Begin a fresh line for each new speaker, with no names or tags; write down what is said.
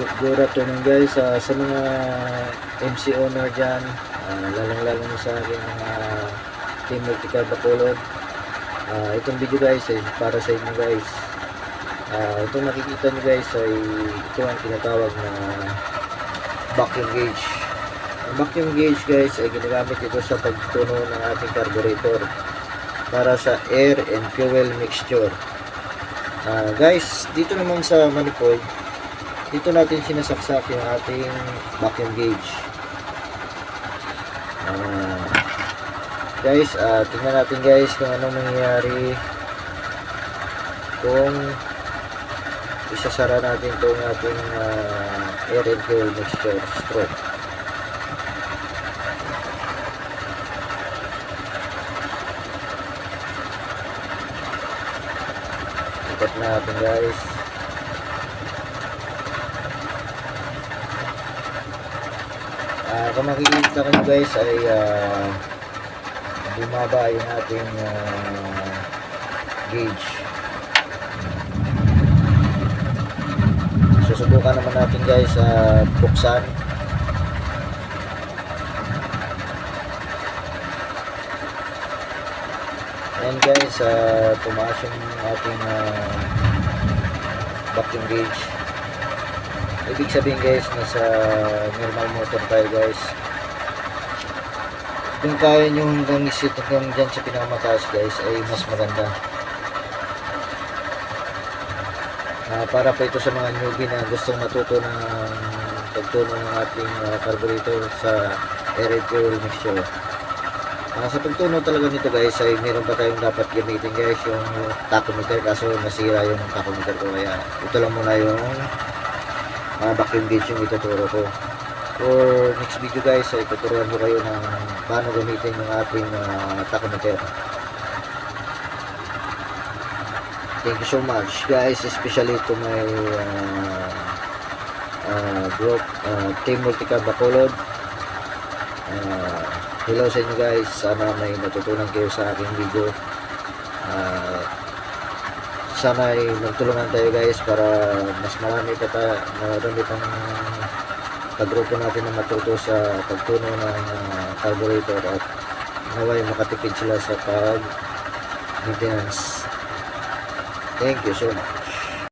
Good, afternoon guys. Ah, sa mga MC owner dyan uh, lalong lalong sa aking mga team Multicar Bacolod Ah, itong video guys ay para sa inyo guys. Ah, itong nakikita nyo guys ay ito ang tinatawag na vacuum gauge ang vacuum gauge guys ay ginagamit ito sa pagtuno ng ating carburetor para sa air and fuel mixture. Ah, guys dito naman sa manifold dito natin sinasaksak yung ating vacuum gauge. Ah, guys, ah, tingnan natin guys kung anong mangyayari kung isasara natin itong ating ah, air and fuel mixture stroke. Ikat natin guys. Ah, kung makikita ko guys ay ah, bumaba yung ating ah, gauge. Susubukan naman natin guys sa buksan. Ayan guys, ah, tumaas yung ating ah, vacuum gauge ibig sabihin guys nasa normal motor tayo guys. Kung kaya nyo hanggang isit hanggang dyan sa pinakamataas guys ay mas maganda. Ah, para pa ito sa mga newbie na gustong matuto ng pagtuno ng ating ah, carburetor sa air fuel mixture. Ah, sa pagtuno talaga nito guys ay meron pa tayong dapat gamitin guys yung tachometer. Kaso nasira yung tachometer ko kaya ito lang muna yung uh, vacuum gauge yung ituturo ko. For next video guys, ay tuturuan ko kayo ng paano gamitin yung ating uh, tachometer. Thank you so much guys, especially to my uh, uh, group, uh, Team Multicar Bacolod. Uh, hello sa inyo guys, sana may natutunan kayo sa aking video. Uh, sana ay magtulungan tayo guys para mas marami pa tayo marami pang kagrupo natin na matuto sa pagtuno ng uh, carburetor at naway makatipid sila sa pag maintenance thank you so much